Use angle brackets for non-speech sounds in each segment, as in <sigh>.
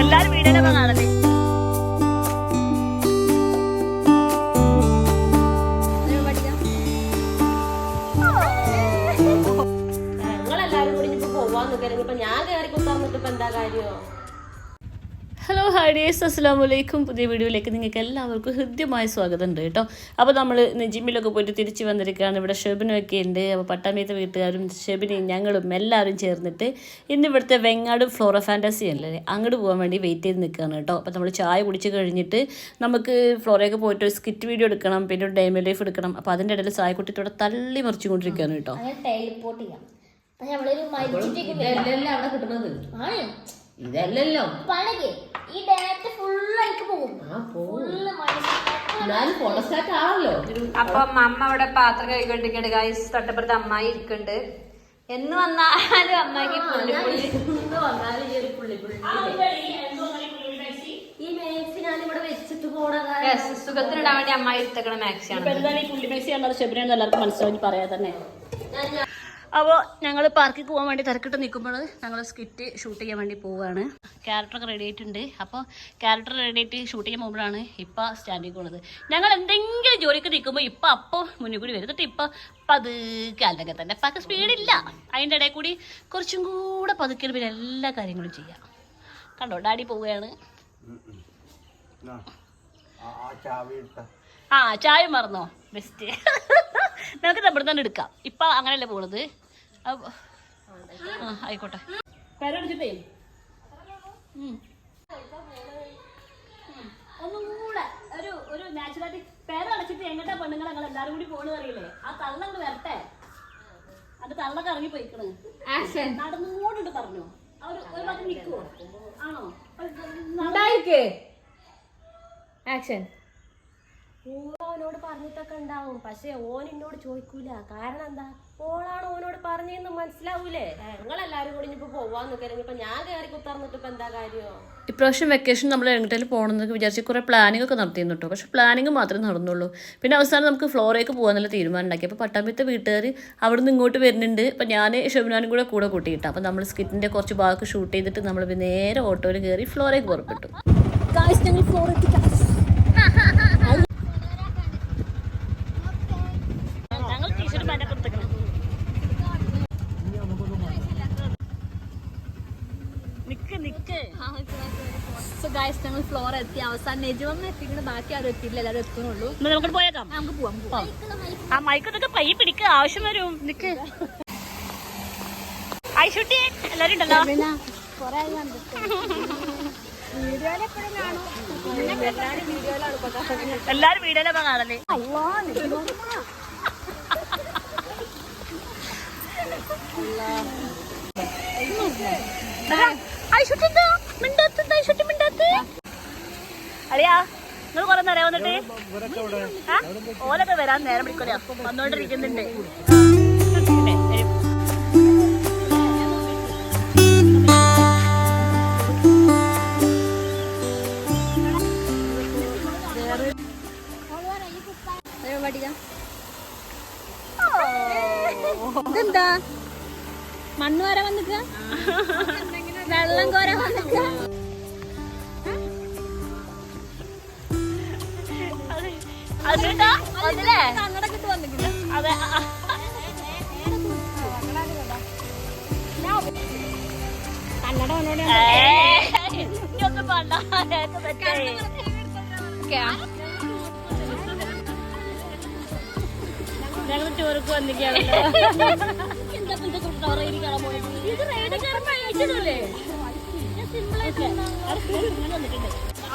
എല്ലാരും വീടിലൊക്കെ കാണല്ലേ ഞങ്ങളെല്ലാരും കൂടി ഇപ്പൊ പോവാൻ നിൽക്കരുത് ഇപ്പൊ ഞാൻ കയറി കുത്താന്നിട്ട് ഇപ്പൊ എന്താ കാര്യോ? ഹലോ ഹായ് ഡേസ് അസ്സാം വലൈക്കും പുതിയ വീഡിയോയിലേക്ക് നിങ്ങൾക്ക് എല്ലാവർക്കും ഹൃദ്യമായ സ്വാഗതം ഉണ്ട് കേട്ടോ. അപ്പോൾ നമ്മൾ ജിമ്മിലൊക്കെ പോയിട്ട് തിരിച്ച് വന്നിരിക്കുകയാണ്. ഇവിടെ ഷെബിനൊക്കെ ഉണ്ട്. അപ്പോൾ പട്ടാമ്പിയത്തെ വീട്ടുകാരും ഷെബിനെയും ഞങ്ങളും എല്ലാവരും ചേർന്നിട്ട് ഇന്ന് ഇവിടുത്തെ വെങ്ങാട് ഫ്ലോറ ഫാന്റസി അല്ലേ? അങ്ങോട്ട് പോകാൻ വേണ്ടി വെയിറ്റ് ചെയ്ത് നിൽക്കുകയാണ് കേട്ടോ. അപ്പോൾ നമ്മൾ ചായ കുടിച്ച് കഴിഞ്ഞിട്ട് നമുക്ക് ഫ്ലോറയൊക്കെ പോയിട്ട് ഒരു സ്കിറ്റ് വീഡിയോ എടുക്കണം. പിന്നെ ഒരു ഡേമി ലൈഫ് എടുക്കണം. അപ്പോൾ അതിന്റെ ഇടയിൽ ചായക്കുട്ടിയോടെ തള്ളി മറിച്ചുകൊണ്ടിരിക്കുകയാണ് കേട്ടോ. ആണ്. ഇതല്ലല്ലോ. പണക്ക്. ഈ ഡാറ്റ ഫുള്ള് എനിക്ക് പോകും. അപ്പം അമ്മ അവിടെ പാത്രം കഴിക്കൊണ്ടിരിക്കണ്ട് ഗൈസ് തൊട്ടപ്പുറത്ത് അമ്മായി ഇരിക്കുന്നുണ്ട്. എന്ന് വന്നാലും അമ്മായിക്ക് പുള്ളി പുള്ളി. ഇന്ന് വന്നാലും ഈ ഒരു പുള്ളി പുള്ളി ഈ മേക്സ് ഞാൻ ഇവിടെ വെച്ചിട്ട് പോണ കാര്യം Yes, സുഖത്തിനിടാൻ വേണ്ടി അമ്മായി എടുത്തേക്കണ മാക്സിയാണ്. ഷെബിനെന്ന് എല്ലാവർക്കും മനസ്സിലാക്കി പറയാ തന്നെ. അപ്പോൾ ഞങ്ങൾ പാർക്കിൽ പോകാൻ വേണ്ടി തിരക്കിട്ട് നിൽക്കുമ്പോൾ ഞങ്ങൾ സ്കിറ്റ് ഷൂട്ട് ചെയ്യാൻ വേണ്ടി പോവുകയാണ് ക്യാരക്ടറൊക്കെ റെഡി ആയിട്ടുണ്ട്. അപ്പോൾ ക്യാരക്ടർ റെഡി ആയിട്ട് ഷൂട്ട് ചെയ്യാൻ പോകുമ്പോഴാണ് ഇപ്പം സ്റ്റാൻഡിൽ പോകുന്നത് ഞങ്ങൾ എന്തെങ്കിലും ജോലിക്ക് നിൽക്കുമ്പോൾ ഇപ്പം അപ്പോൾ മുന്നിൽ കൂടി വരും. എന്നിട്ട് ഇപ്പം പതുക്കെ അല്ലെങ്കിൽ തന്നെ. പക്ക സ്പീഡില്ല അതിന്റെ ഇടയിൽ കൂടി കുറച്ചും കൂടെ പതുക്കെ പിന്നെ എല്ലാ കാര്യങ്ങളും ചെയ്യാം. കണ്ടോ? ഡാഡി പോവുകയാണ്. ആ ചായ മറന്നോ? ബെസ്റ്റ് <laughs> നമുക്ക് നമ്മുടെ തന്നെ എടുക്കാം. ഇപ്പൊ അങ്ങനെയല്ലേ പോണത്. ആയിക്കോട്ടെ. പേരടിച്ചിട്ടേ. ഒന്നും കൂടെ ഒരു ഒരു നാച്ചുറാലിറ്റി. പേരടച്ചിട്ട് എങ്ങട്ടാ പെണ്ണുങ്ങൾ ഞങ്ങൾ എല്ലാരും കൂടി പോണെന്ന് അറിയില്ലേ? ആ തള്ള അങ്ങോട്ട് വരട്ടെ. അത് തള്ളൊക്കെ ഇറങ്ങി പോയിക്കണ് നടന്നുകൂടിട്ട് പറഞ്ഞു. അവർ ഒരു ഭാഗത്ത് നിൽക്കുവോ ആണോ? ആക്ഷൻ. ഓനോട് പറഞ്ഞിട്ടൊക്കെ ഉണ്ടാവും. പക്ഷെ ഓൻ എന്നോട് ചോദിക്കൂല. കാരണം എന്താ? ഓളാണ് ഓനോട് പറഞ്ഞതെന്ന് മനസ്സിലാവൂലേ? ഞങ്ങളെല്ലാരും കൂടി ഇനിയിപ്പോ പോവാൻ നിൽക്കരുത് ഇപ്പൊ ഞാൻ കയറി കുത്തറന്നിട്ട് ഇപ്പൊ എന്താ കാര്യം? ഇപ്രാവശ്യം വെക്കേഷൻ നമ്മൾ എങ്ങോട്ടേലും പോകണമെന്ന് വിചാരിച്ച് കുറേ പ്ലാനിംഗ് ഒക്കെ നടത്തിയിരുന്നു കേട്ടോ. പക്ഷേ പ്ലാനിങ് മാത്രമേ നടന്നുള്ളൂ. പിന്നെ അവസാനം നമുക്ക് ഫ്ലോറേക്ക് പോകാനുള്ള തീരുമാനം ഉണ്ടാക്കി. അപ്പോൾ പട്ടാമ്പത്തെ വീട്ടുകാർ അവിടെ നിന്ന് ഇങ്ങോട്ട് വരുന്നുണ്ട്. അപ്പോൾ ഞാൻ ഷെബിനാനും കൂടെ കൂടെ കൂട്ടിയിട്ട്. അപ്പോൾ നമ്മൾ സ്കിറ്റിന്റെ കുറച്ച് ഭാഗമൊക്കെ ഷൂട്ട് ചെയ്തിട്ട് നമ്മൾ നേരെ ഓട്ടോയിൽ കയറി ഫ്ലോറേക്ക് പുറപ്പെട്ടു. ഞങ്ങൾ ഫ്ലോറേക്ക് ഞങ്ങൾ ടീഷർട്ട് പാന്റൊക്കെ എടുത്തേക്കണം നിക്ക് നിക്ക് സോ ഗൈസ് ഞങ്ങൾ ഫ്ലോർ എത്തി. അവസാനം നെജുവമ്മ എത്തിക്കണ ബാക്കി ആരും എത്തിയില്ല എല്ലാവരും എത്തുന്നുള്ളൂ. നമുക്ക് പോയേക്കാം നമുക്ക് പോവാം പോവാം. ആ. മൈക്കൊക്കെ പൈ പിടിക്ക. ആവശ്യം വരും. നിക്ക്. ഐശുട്ടി എല്ലാരും ഉണ്ടല്ലോ? എല്ലാരും വീഡിയോയിലൊക്കെ കാണല്ലേ ഐശുട്ടി എന്താ? അറിയാ നിങ്ങൾ കൊറേ നേരം വന്നിട്ട്? ഓലൊക്കെ വരാൻ നേരം പിടിക്കൂല? വന്നോണ്ടിരിക്കുന്നുണ്ട്. ഇതെന്താ? മണ്ണ് വരെ വന്നിക്ക വെള്ളം കോര വന്നിക്ക തെറ്റായി. ഞങ്ങൾ ടൂർക്ക് വന്നിരിക്കുകയാണല്ലോ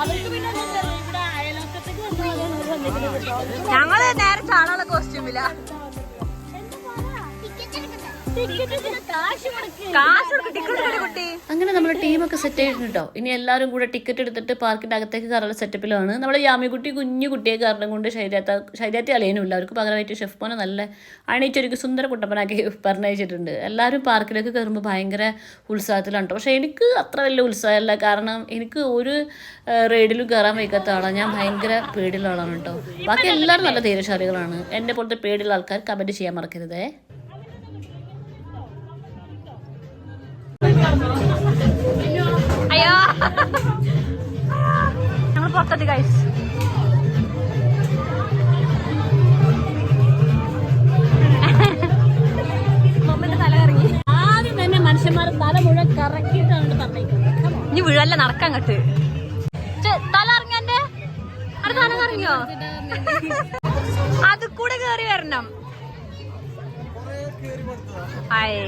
അവർക്ക് പിന്നെ ഇവിടെ അയലൊക്കെ ഞങ്ങൾ നേരെ ചാടാനുള്ള കോസ്റ്റ്യൂമില്ല അങ്ങനെ നമ്മുടെ ടീമൊക്കെ സെറ്റ് കേട്ടോ ഇനി എല്ലാവരും കൂടെ ടിക്കറ്റ് എടുത്തിട്ട് പാർക്കിന്റെ അകത്തേക്ക് കയറുന്ന സെറ്റപ്പിലാണ് നമ്മുടെ യാമിക്കുട്ടി കുഞ്ഞു കുട്ടിയെ കാരണം കൊണ്ട് ശൈര്യാത്ത ശൈര്യാത്തി അലയനുമില്ല അവർക്ക് പകരമായിട്ട് ഷെഫ് പോനെ നല്ല അണിയിച്ചൊരുക്കി സുന്ദര കുട്ടപ്പനാക്കി പറഞ്ഞയച്ചിട്ടുണ്ട്. എല്ലാവരും പാർക്കിലേക്ക് കയറുമ്പോൾ ഭയങ്കര ഉത്സാഹത്തിലാണ് പക്ഷേ എനിക്ക് അത്ര വലിയ ഉത്സാഹമല്ല. കാരണം എനിക്ക് ഒരു റൈഡിലും കയറാൻ വയ്ക്കാത്ത ആളാണ് ഞാൻ ഭയങ്കര പേടിയുള്ള ആളാണ് കേട്ടോ. ബാക്കി എല്ലാവരും നല്ല ധൈര്യശാലികളാണ്. എന്നെ പോലത്തെ പേടിയുള്ള ആൾക്കാർ കമന്റ് ചെയ്യാൻ മറക്കരുതേ. അയ്യോ. ഞങ്ങൾ പുറത്തെത്തി പറഞ്ഞേക്കുന്നത്. ഇനി വീഴല്ല നടക്കാൻ കട്ട് തല ഇറങ്ങിയ അത് തല കറങ്ങിയോ? അത് കൂടെ കേറി വരണം. ഹായ്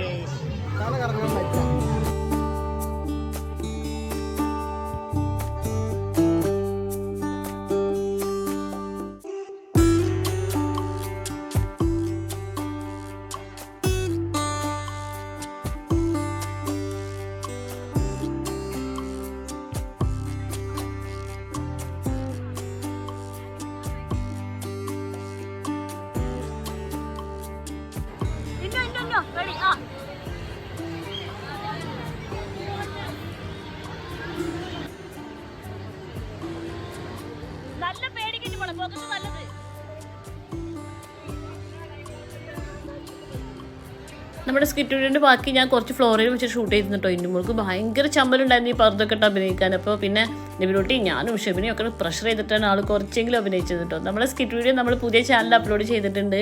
നമ്മുടെ സ്കിറ്റ് വീഡിയോ ബാക്കി ഞാൻ കുറച്ച് ഫ്ലോറിൽ വെച്ച് ഷൂട്ട് ചെയ്തിട്ടോ ഇന്നു മോൾക്ക് ഭയങ്കര ചമ്മലുണ്ടായിരുന്നു ഈ പർദ്ദൊക്കെ ഇട്ട് അഭിനയിക്കാൻ. അപ്പോൾ പിന്നെ നിബിലോട്ടി ഞാനും ഷെബിനെയും ഒക്കെ പ്രഷർ ചെയ്തിട്ടാണ് ആൾ കുറച്ചെങ്കിലും അഭിനയിച്ചത് കേട്ടോ നമ്മുടെ സ്കിറ്റ് വീഡിയോ നമ്മൾ പുതിയ ചാനൽ അപ്ലോഡ് ചെയ്തിട്ടുണ്ട്.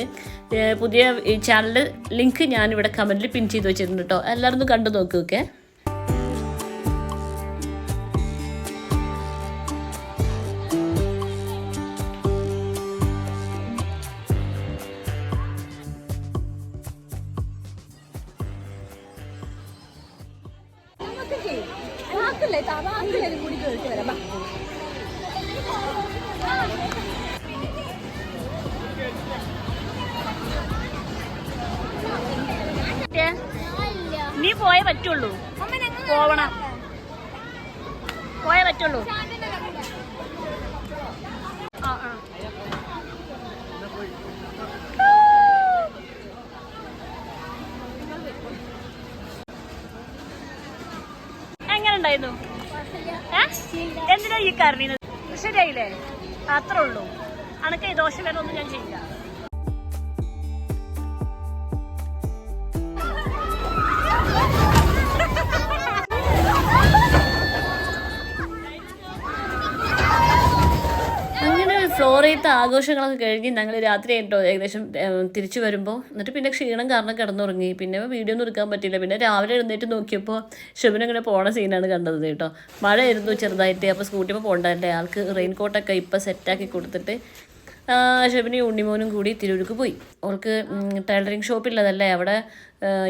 പുതിയ ചാനലിന്റെ ലിങ്ക് ഞാനിവിടെ കമന്റിൽ പിൻ ചെയ്ത് വെച്ചിട്ടുണ്ട് കേട്ടോ എല്ലാവരും കണ്ടു നോക്കൂ കൂടി കേട്ട് വരാം. നീ പോയേ പറ്റുള്ളൂ. പോവണം. പോയേ പറ്റുള്ളൂ. ഉണ്ടായിരുന്നു? എന്തിനാ ഈ കറിയുന്നത് ശരിയായില്ലേ? അത്രേ ഉള്ളൂ. അനക്ക് ദോഷം വേറെ ഒന്നും ഞാൻ ചെയ്യില്ല. ഫ്ലോറയത്തെ ആഘോഷങ്ങളൊക്കെ കഴിഞ്ഞ് ഞങ്ങൾ രാത്രി ആയിട്ടോ ഏകദേശം തിരിച്ചു വരുമ്പോൾ എന്നിട്ട് പിന്നെ ക്ഷീണം കാരണം കിടന്നുറങ്ങി. പിന്നെ വീഡിയോ ഒന്നും എടുക്കാൻ പറ്റിയില്ല. പിന്നെ രാവിലെ എഴുന്നേറ്റ് നോക്കിയപ്പോൾ ശിവൻ ഇങ്ങനെ പോണ സീനാണ് കണ്ടത് കേട്ടോ. മഴയായിരുന്നു ചെറുതായിട്ട്. അപ്പോൾ സ്കൂട്ടിയപ്പോൾ പോകണ്ടല്ലേ ആൾക്ക് റെയിൻ കോട്ടൊക്കെ ഇപ്പം സെറ്റാക്കി കൊടുത്തിട്ട് ഷെബിനും ഉണ്ണിമോനും കൂടി തിരൂർക്ക് പോയി. അവൾക്ക് ടൈലറിങ് ഷോപ്പില്ലതല്ലേ അവിടെ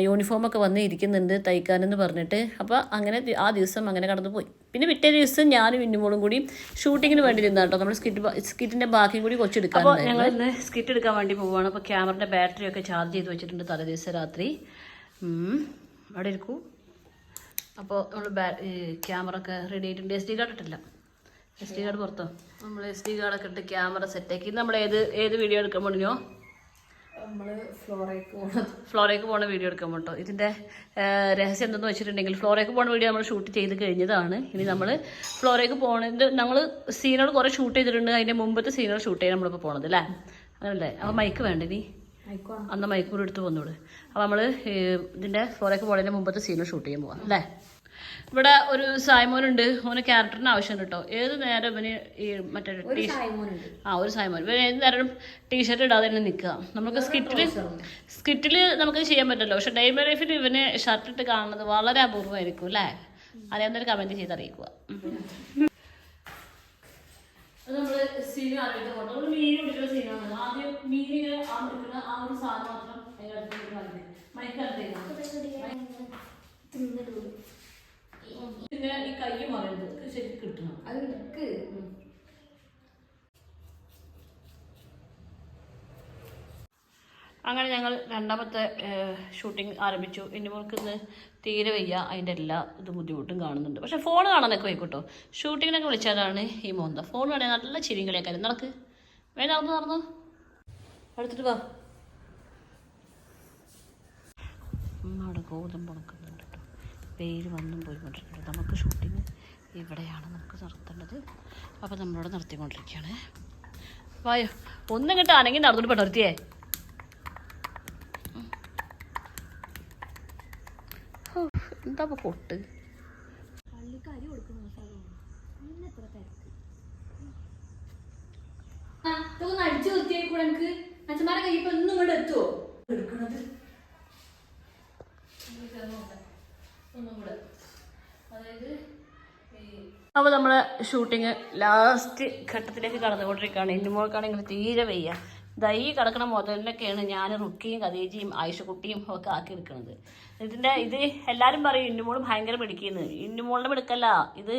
യൂണിഫോമൊക്കെ വന്ന് ഇരിക്കുന്നുണ്ട് തയ്ക്കാനെന്ന് പറഞ്ഞിട്ട്. അപ്പോൾ അങ്ങനെ ആ ദിവസം അങ്ങനെ കടന്നു പോയി. പിന്നെ പിറ്റേ ദിവസം ഞാനും ഇന്നുമോളും കൂടി ഷൂട്ടിങ്ങിന് വേണ്ടി നിന്നാ കേട്ടോ നമ്മൾ സ്കിറ്റ് സ്കിറ്റിന്റെ ബാക്കി കൂടി കൊച്ചെടുക്കാൻ അപ്പോൾ ഞങ്ങൾ ഇന്ന് സ്കിറ്റ് എടുക്കാൻ വേണ്ടി പോവുകയാണ് അപ്പോൾ ക്യാമറയുടെ ബാറ്ററി ഒക്കെ ചാർജ് ചെയ്ത് വെച്ചിട്ടുണ്ട് തലേ ദിവസം രാത്രി അവിടെ ഇരിക്കൂ. അപ്പോൾ നമ്മൾ ബാ ക്യാമറ ഒക്കെ റെഡി ആയിട്ടുണ്ട്. എസ് ഡി കാർഡ് ഇട്ടില്ല എസ് ഡി കാർഡ് പുറത്തോ? നമ്മൾ എസ് ഡി കാർഡൊക്കെ ഇട്ട് ക്യാമറ സെറ്റാക്കി. നമ്മൾ ഏത് ഏത് വീഡിയോ എടുക്കാൻ പോണിനോ? ഫ്ലോറേക്ക് പോണ വീഡിയോ എടുക്കാൻ പോട്ടോ ഇതിന്റെ രഹസ്യം എന്തെന്ന് വെച്ചിട്ടുണ്ടെങ്കിൽ ഫ്ലോറേക്ക് പോണ വീഡിയോ നമ്മൾ ഷൂട്ട് ചെയ്ത് കഴിഞ്ഞതാണ്. ഇനി നമ്മൾ ഫ്ലോറേക്ക് പോണത് നമ്മൾ സീനുകൾ കുറേ ഷൂട്ട് ചെയ്തിട്ടുണ്ട്. അതിന്റെ മുമ്പത്തെ സീനുകൾ ഷൂട്ട് ചെയ്യാൻ നമ്മളിപ്പോൾ പോണത് അല്ലേ? അങ്ങനല്ലേ അപ്പോൾ മൈക്ക് വേണ്ട നീ അന്ന് മൈക്ക് കൂടെ എടുത്ത് പോന്നോട് അപ്പോൾ നമ്മൾ ഇതിന്റെ ഫ്ലോറേക്ക് പോണതിന്റെ മുമ്പത്തെ സീനുകൾ ഷൂട്ട് ചെയ്യാൻ പോവാം. അല്ലേ? ഇവിടെ ഒരു സായ്മോനുണ്ട്. ഓന് ക്യാരക്ടറിന് ആവശ്യം കേട്ടോ ഏത് നേരം ഇവന് ഈ മറ്റേ ആ ഒരു സായ്മോൻ. ഇവൻ ഏത് നേരം ടീഷർട്ട് ഇടാതെ തന്നെ നിൽക്കുക നമുക്ക് സ്കിറ്റിൽ സ്കിറ്റിൽ നമുക്ക് ചെയ്യാൻ പറ്റല്ലോ. പക്ഷെ ഡെയിലി ലൈഫിൽ ഇവന് ഷർട്ട് ഇട്ട് കാണുന്നത് വളരെ അപൂർവമായിരിക്കും അല്ലേ? അതേന്നൊരു കമന്റ് ചെയ്ത് അറിയിക്കുക അത് സീൻ ആലോചിക്കാൻ പോകണം നമ്മൾ മീൻ പിടിക്കുന്ന സീനാണ് ആദ്യം മീനിങ്ങനെ ആ ഒരു സാധനം മാത്രം അതിനകത്ത് മൈക്കടുത്തേക്ക് പിന്നെ ഈ കൈ മറയുന്നത് ശരിക്കും കിട്ടണം. അങ്ങനെ ഞങ്ങൾ രണ്ടാമത്തെ ഷൂട്ടിംഗ് ആരംഭിച്ചു. ഇനി മോൾക്ക് ഇന്ന് തീരെ വയ്യ. അതിന്റെ എല്ലാ ഇത് ബുദ്ധിമുട്ടും കാണുന്നുണ്ട്. പക്ഷേ ഫോൺ കാണാനൊക്കെ വയ്ക്കൂട്ടോ ഷൂട്ടിങ്ങിനൊക്കെ വിളിച്ചാലാണ് ഈ മോന്ത. ഫോൺ വേണേൽ നല്ല ചിരിയും കളിയാക്കാരും നടക്ക്. വേണ്ട നടന്നു നടന്നു. അടുത്തിട്ട് വാ. അവിടെ ഗോതമ്പ് ഉണക്കുന്നുണ്ട് പേര് വന്നും പോയിക്കൊണ്ടിരിക്കുന്നത് നമുക്ക് ഷൂട്ടിങ് ഇവിടെയാണ് നമുക്ക് നടത്തേണ്ടത്. അപ്പോൾ നമ്മളിവിടെ നടത്തിക്കൊണ്ടിരിക്കുകയാണ് വായോ ഒന്നും കിട്ടാണെങ്കിൽ നടന്നിട്ട് പെട്ടൊരുത്തിയേ എന്താ പൊട്ട്? അടിച്ചു നിർത്തിയേക്കൂടെ എനിക്ക് അച്ഛന്മാരെ കയ്യിൽ ഇപ്പൊ ഒന്നും ഇവിടെ എത്തുമോ എടുക്കണത് ഒന്നും കൂടെ അതായത് അപ്പോൾ നമ്മൾ ഷൂട്ടിങ് ലാസ്റ്റ് ഘട്ടത്തിലേക്ക് കടന്നുകൊണ്ടിരിക്കുകയാണ്. എന്റെ മോൾക്കാണെങ്കിൽ തീരെ വയ്യ. ദൈ കിടക്കണ മുതലിനൊക്കെയാണ് ഞാൻ റുക്കിയും കതേജിയും ആയിഷക്കുട്ടിയും ഒക്കെ ആക്കി എടുക്കുന്നത്. ഇതിന്റെ ഇത് എല്ലാവരും പറയും ഇന്നുമോൾ ഭയങ്കര പിടിക്കുന്നു ഇന്നുമോളിന്റെ പിടുക്കല്ല ഇത്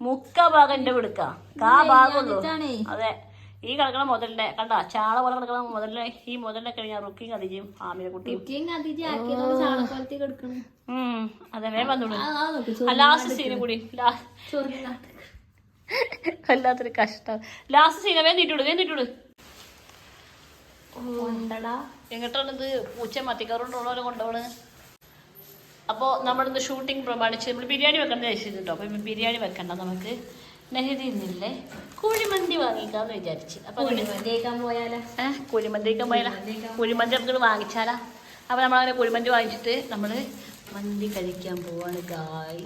മുക്ക ഭാഗം എന്റെ പിടുക്ക കാ ഭാഗമുള്ളൂ അതെ. ഈ കിടക്കണ മുതലിനെ കണ്ട? ചാള പോലെ കിടക്കണ മുതലിനെ ഈ മുതലിനെ കഴിഞ്ഞാൽ റുക്കിയും അതിജയും ആമിനെ കുട്ടിയും. അതെ വേഗം വന്നോളൂ ലാസ്റ്റ് സീനും കൂടി. വല്ലാത്തൊരു കഷ്ടം. ലാസ്റ്റ് സീന വേഗം നീട്ടിവിട് വേഗം നീട്ടിവിട്. എങ്ങോട്ടാണ് ഇത് പൂച്ച മത്തിക്കറുണ്ടോളോ കൊണ്ടുപോണ് അപ്പോൾ നമ്മളിന്ന് ഷൂട്ടിംഗ് പ്രമാണിച്ച് നമ്മൾ ബിരിയാണി വെക്കണ്ട വെച്ചിട്ടുണ്ടോ അപ്പം ബിരിയാണി വെക്കണ്ട നമുക്ക്. നെഹദി ഇന്നില്ലേ കുഴിമന്തി വാങ്ങിക്കാന്ന് വിചാരിച്ച്. അപ്പൊ കുഴിമന്തി പോയാലോ? കുഴിമന്തി നമുക്ക് വാങ്ങിച്ചാലാ. അപ്പൊ നമ്മളങ്ങനെ കുഴിമന്തി വാങ്ങിച്ചിട്ട് നമ്മൾ മന്തി കഴിക്കാൻ പോവാണ് ഗായ്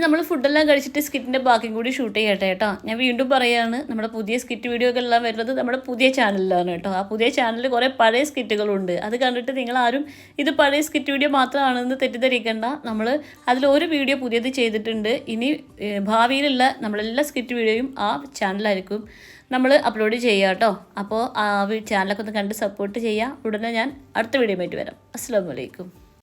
ഇനി നമ്മൾ ഫുഡെല്ലാം കഴിച്ചിട്ട് സ്കിറ്റിന്റെ ബാക്കിയും കൂടി ഷൂട്ട് ചെയ്യട്ടെ കേട്ടോ. ഞാൻ വീണ്ടും പറയുകയാണ് നമ്മുടെ പുതിയ സ്കിറ്റ് വീഡിയോകളെല്ലാം വരുന്നത് നമ്മുടെ പുതിയ ചാനലിലാണ് കേട്ടോ. ആ പുതിയ ചാനലിൽ കുറേ പഴയ സ്കിറ്റുകളുണ്ട് അത് കണ്ടിട്ട് നിങ്ങൾ ആരും ഇത് പഴയ സ്കിറ്റ് വീഡിയോ മാത്രമാണെന്ന് തെറ്റിദ്ധരിക്കേണ്ട. നമ്മൾ അതിൽ ഒരു വീഡിയോ പുതിയത് ചെയ്തിട്ടുണ്ട്. ഇനി ഭാവിയിലുള്ള നമ്മളെല്ലാ സ്കിറ്റ് വീഡിയോയും ആ ചാനലായിരിക്കും നമ്മൾ അപ്ലോഡ് ചെയ്യുക കേട്ടോ. അപ്പോൾ ആ ചാനലൊക്കെ ഒന്ന് കണ്ട് സപ്പോർട്ട് ചെയ്യുക. ഉടനെ ഞാൻ അടുത്ത വീഡിയോ വരാം. അസ്സാം വലൈക്കും